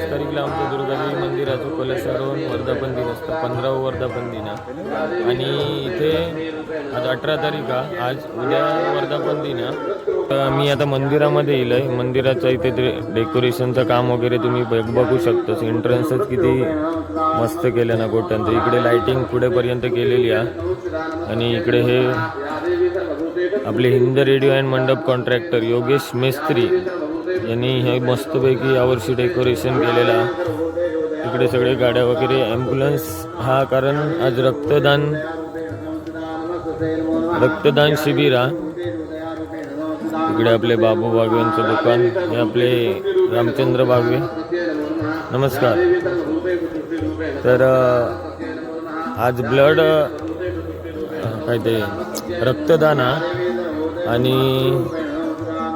एकोणीस तारीखला आमच्या दुर्गादेवी मंदिराचं कलशारोहण वर्धापन दिन असतं पंधरावं वर्धापन दिन आणि इथे आज अठरा तारीख आहे. आज उद्या वर्धापन दिन तर मी आता मंदिरामध्ये येईल आहे मंदिराचं इथे ते डेकोरेशनचं काम वगैरे तुम्ही बघ बघू शकता एंट्रन्सच किती मस्त केलं ना गोट्यांचं. इकडे लायटिंग पुढेपर्यंत केलेली आहे. आणि इकडे हे आपले Hind radio and mandap contractor Yogesh Mestri. यांनी हे मस्तपैकी यावर्षी डेकोरेशन केलेलं आहे. इकडे सगळे गाड्या वगैरे ॲम्ब्युलन्स हा कारण आज रक्तदान रक्तदान शिबिर आहे इकडे आपले बाबू बागवेंचं दुकान हे आपले रामचंद्र बागवे. नमस्कार. तर आज ब्लड काय ते रक्तदान आहे आणि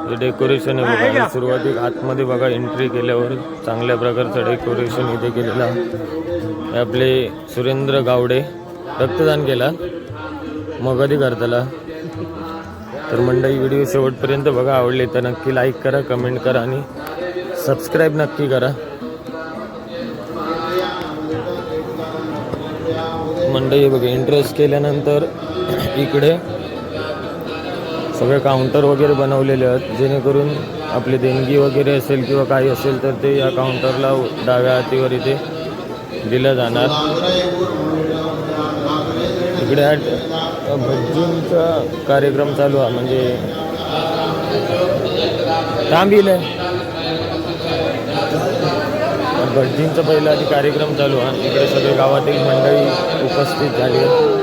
हे डेकोरेशन आहे बघा. सुरुवातीक आतमध्ये बघा एंट्री केल्यावर चांगल्या प्रकारचं डेकोरेशन इथे केलेलं आहे. आपले सुरेंद्र गावडे रक्तदान केला. मग कधी करताला तर मंडळी व्हिडिओ शेवटपर्यंत बघा आवडले तर नक्की लाईक करा कमेंट करा आणि सबस्क्राईब नक्की करा. मंडळी बघा इंटरेस्ट केल्यानंतर इकडे सगळे काउंटर वगैरे बनवलेले आहेत जेणेकरून आपली देणगी वगैरे असेल किंवा काही असेल तर ते या काउंटरला डाव्या हातीवर इथे दिलं जाणार. इकडे हा कार्यक्रम चालू आहे म्हणजे थांबिल. भटजींचा पहिला आधी कार्यक्रम चालू आहे. इकडे सगळे गावातील मंडळी उपस्थित झाली आहे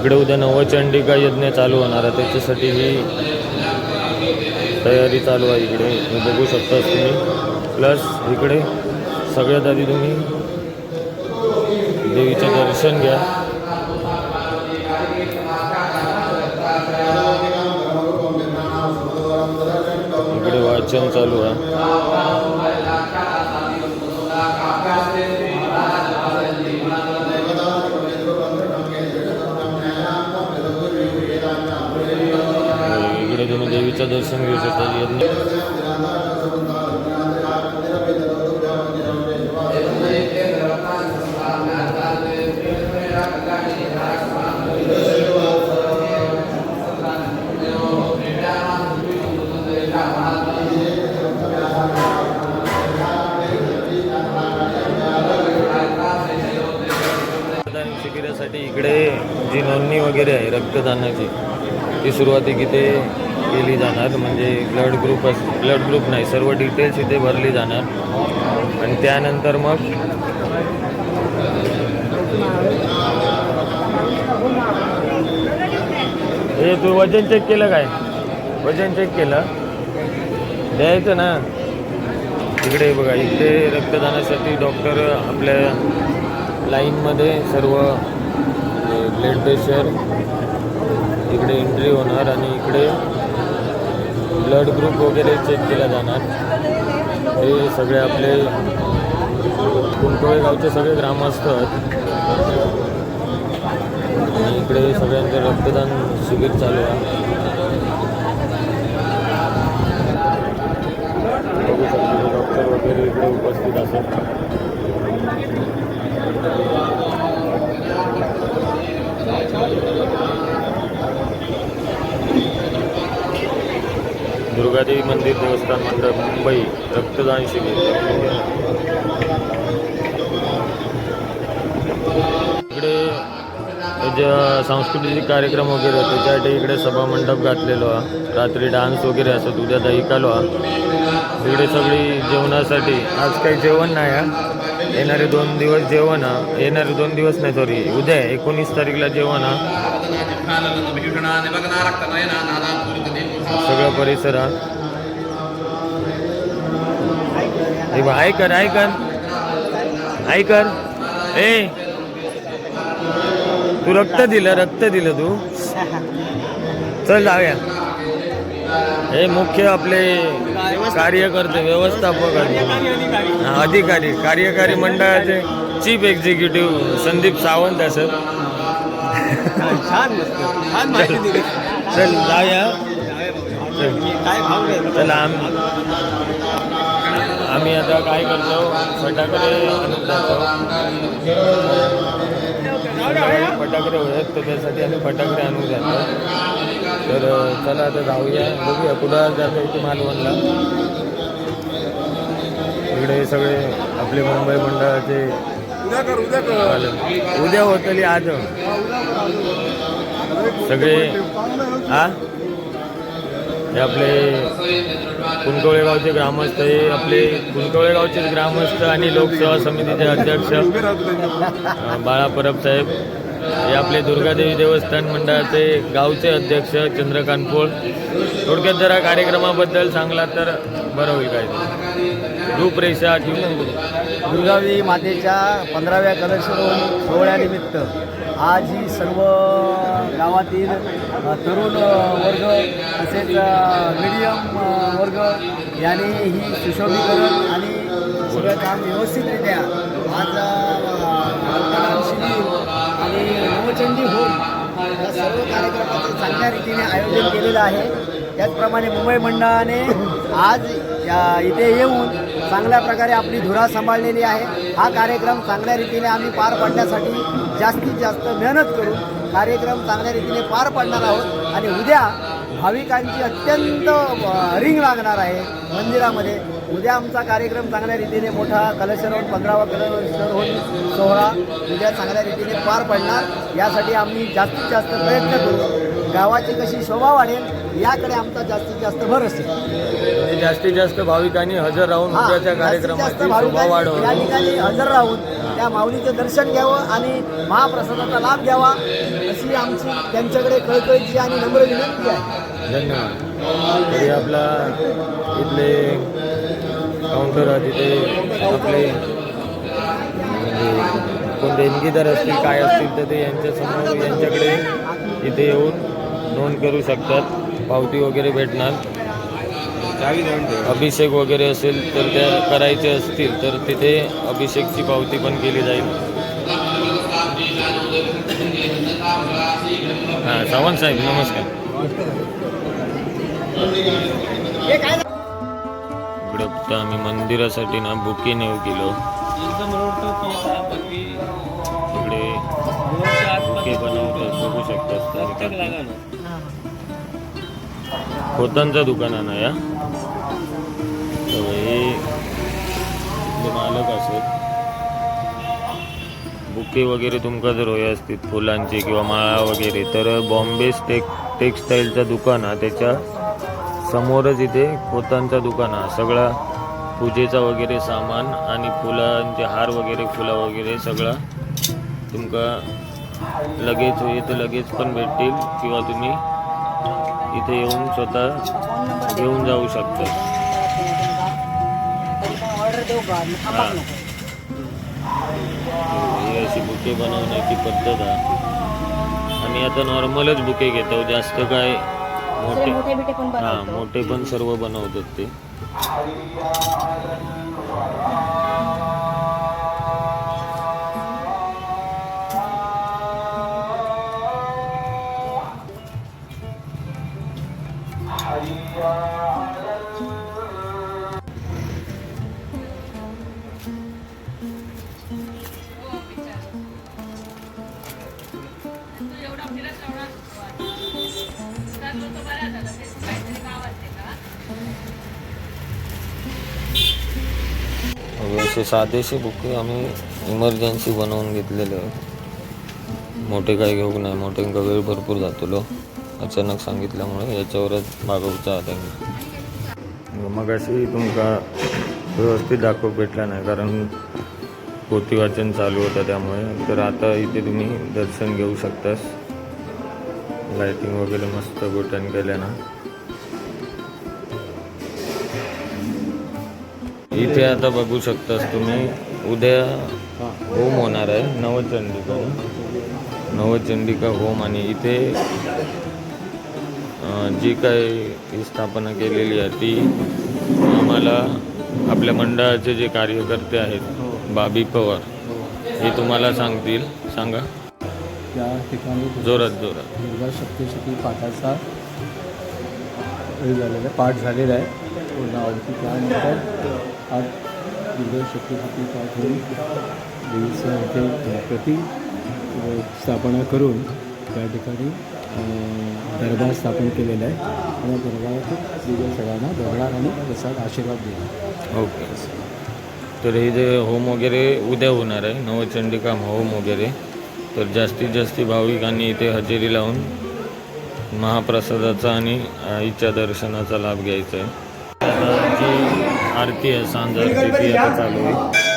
इकडे उद्या नवचंडिका यज्ञ चालू होणार आहे. त्याच्यासाठी ही तयारी चालू आहे इकडे. बघू शकता तुम्ही. प्लस इकडे सगळ्यात आधी तुम्ही देवीचं दर्शन घ्या. इकडे वाचन चालू आहे. दर्शन घेऊ शकता शिबिरासाठी इकडे जी नोंदणी वगैरे आहे रक्तदानाची. ती सुरुवाती किती केली जाणार म्हणजे ब्लड ग्रुप अस ब्लड ग्रुप नाही सर्व डिटेल्स इथे भरली जाणार. आणि त्यानंतर मग हे तू वजन चेक केलं काय? वजन चेक केलं. द्यायचं ना. इकडे बघा इकडे रक्तदानासाठी डॉक्टर आपल्या लाईनमध्ये सर्व ब्लड प्रेशर इकडे एंट्री होणार आणि इकडे ब्लड ग्रुप वगैरे चेक केला जाणार. हे सगळे आपले कुंटोळे गावचे सगळे ग्रामस्थ आहेत. आणि इकडे सगळ्यांचं रक्तदान शिबिर चालू आहे. बघू शकतो डॉक्टर वगैरे इकडे उपस्थित असतात दुर्गादेवी मंदिर देवस्थान मंडळ मुंबई रक्तदान शिबिर. इकडे ज्या सांस्कृतिक कार्यक्रम वगैरे होते त्यासाठी इकडे सभा मंडप घातलेलो हा. रात्री डान्स वगैरे असत उद्या दही कालो इकडे सगळी जेवणासाठी आज काही जेवण नाही हा. येणारे दोन दिवस जेवण हा. येणारे दोन दिवस नाही सॉरी उद्या एकोणीस तारीखला जेवण हा. सगळं परिसर हा. हे बघ, ऐक कर ए. तू रक्त दिलं रक्त दिलं तू. चल जाऊया. हे मुख्य आपले कार्यकर्ते व्यवस्थापक अधिकारी कार्यकारी मंडळाचे chief executive Sandeep Sawant sir. छान चल जाऊया. चल. आम्ही आम्ही आता काय करतो? फटाकडे आणून जातो. फटाकडे होत तर त्यासाठी आम्ही फटाकडे आणून जातो. तर चला आता जाऊया. बघूया कुठं जातो इथे मालवणला. इकडे सगळे आपले मुंबई मंडळाचे उद्या कर उद्या कर. चालेल. उद्या होतली आज. सगळे हा हे आपले कुणकवळे गावचे ग्रामस्थ हे आपले कुणकवळे गावचे ग्रामस्थ आणि लोकसेवा समितीचे अध्यक्ष बाळा परब साहेब हे आपले दुर्गादेवी देवस्थान मंडळाचे गावचे अध्यक्ष चंद्रकांत पोळ. थोडक्यात जरा कार्यक्रमाबद्दल सांगला तर बरं होईल काय. रूपरेषा किंवा दुर्गावी मातेच्या पंधराव्या कलशरोहण सोहळ्यानिमित्त आज ही सर्व गावातील तरुण वर्ग तसेच मीडियम वर्ग याने ही सुशोभीकरण आणि सगळं काम व्यवस्थितरित्या आज शिबिर आणि नवचंडी होम या सर्व कार्यक्रमाचं चांगल्या रीतीने आयोजन केलेलं आहे. त्याचप्रमाणे मुंबई मंडळाने आज या- इथे येऊन चांगल्या प्रकारे आपली धुरा सांभाळलेली आहे. हा कार्यक्रम चांगल्या रीतीने आम्ही पार पाडण्यासाठी जास्तीत जास्त मेहनत करून कार्यक्रम चांगल्या रीतीने पार पाडणार आहोत. आणि उद्या भाविकांची अत्यंत रिंग लागणार आहे मंदिरामध्ये. उद्या आमचा कार्यक्रम चांगल्या रीतीने मोठा कलशरवण पंधरावा होऊन सोहळा उद्या चांगल्या रीतीने पार पडणार. यासाठी आम्ही जास्तीत जास्त प्रयत्न करू. गावाची कशी शोभा वाढेल याकडे आमचा जास्तीत जास्त भर असेल. म्हणजे जास्तीत जास्त भाविकांनी हजर राहून हा, उद्याच्या जास्तीत जास्त कार्यक्रमाची शोभा भाविकांनी या ठिकाणी हजर राहून त्या माऊलीचं दर्शन घ्यावं आणि महाप्रसादाचा लाभ घ्यावा अशी आमची त्यांच्याकडे कळकळीची आणि नम्र विनंती आहे. धन्यवाद. तरी आपला इथले काउंटर तिथे आपले म्हणजे कोण देणगीदार असतील काय असतील तर ते यांच्यासमोर यांच्याकडे इथे येऊन नोंद करू शकतात. पावती वगैरे भेटणार. अभिषेक वगैरे असेल तर त्या करायचे असतील तर तिथे अभिषेकची पावती पण केली जाईल. हां सावंत साहेब नमस्कार. इकडे फक्त आम्ही मंदिरासाठी ना बुके नेऊ गेलो. इकडे बुके बनवतात बघू शकतात खोतांचं दुकान आहे ना या? हे इथले मालक असत बुके वगैरे तुमका जर होय असतील फुलांची किंवा माळा वगैरे तर बॉम्बे टेक टेक्सटाईलचं दुकान हा त्याच्या समोरच इथे खोतांचं दुकान हा. सगळा पूजेचा वगैरे सामान आणि फुलांचे हार वगैरे फुलं वगैरे सगळं तुमका लगेच येते लगेच पण भेटतील किंवा तुम्ही इथे येऊन स्वतः घेऊन जाऊ शकता. हा. ही अशी बुके बनवण्याची पद्धत आहे. आम्ही आता नॉर्मलच बुके घेतो. जास्त काय मोठे मोठे बिटे पण हा बनवतो. मोठे पण सर्व बनवतात ते. असे साधेसे बुके आम्ही इमर्जन्सी बनवून घेतलेले मोठे काही घेऊ नाही मोठ्यांका वेळ भरपूर जातलो. अचानक सांगितल्यामुळे याच्यावरच मागवचा आता मग अशी तुमका व्यवस्थित दाखव भेटला नाही कारण पोथी वाचन चालू होतं त्यामुळे. तर आता इथे तुम्ही दर्शन घेऊ शकतास. लाइटिंग वगैरे मस्त गोट्यान केल्या ना. इथे आता बघू शकतास तुम्ही उद्या होम होणार आहे नवचंडिका. नवचंडिका होम आणि इथे जी काय ही स्थापना केलेली आहे ती आम्हाला आपल्या मंडळाचे जे कार्यकर्ते आहेत बाबी पवार हे तुम्हाला सांगतील. सांगा. त्या ठिकाणी जोरात जोरात. दुर्गा सप्तशती पाठाचा हे झालेला आहे पाठ झालेला आहे. पूर्ण आवडती त्यानंतर आज दुर्गा सप्तशती पाठ होऊन देवीचं इथे गणपती स्थापना करून त्या ठिकाणी दरबार स्थापन केलेला आहे. आणि दरबारात दिव्य सगळ्यांना दरबार आणि प्रसाद आशीर्वाद दिला ओके. तर हे जे होम वगैरे उद्या होणार आहे नवचंडिका होम वगैरे तर जास्तीत जास्त भाविकांनी इथे हजेरी लावून महाप्रसादाचा आणि आईच्या दर्शनाचा लाभ घ्यायचा आहे. जी आरती आहे सांजारची ती आता चालू आहे.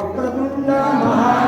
वक्रतुंड महाकाय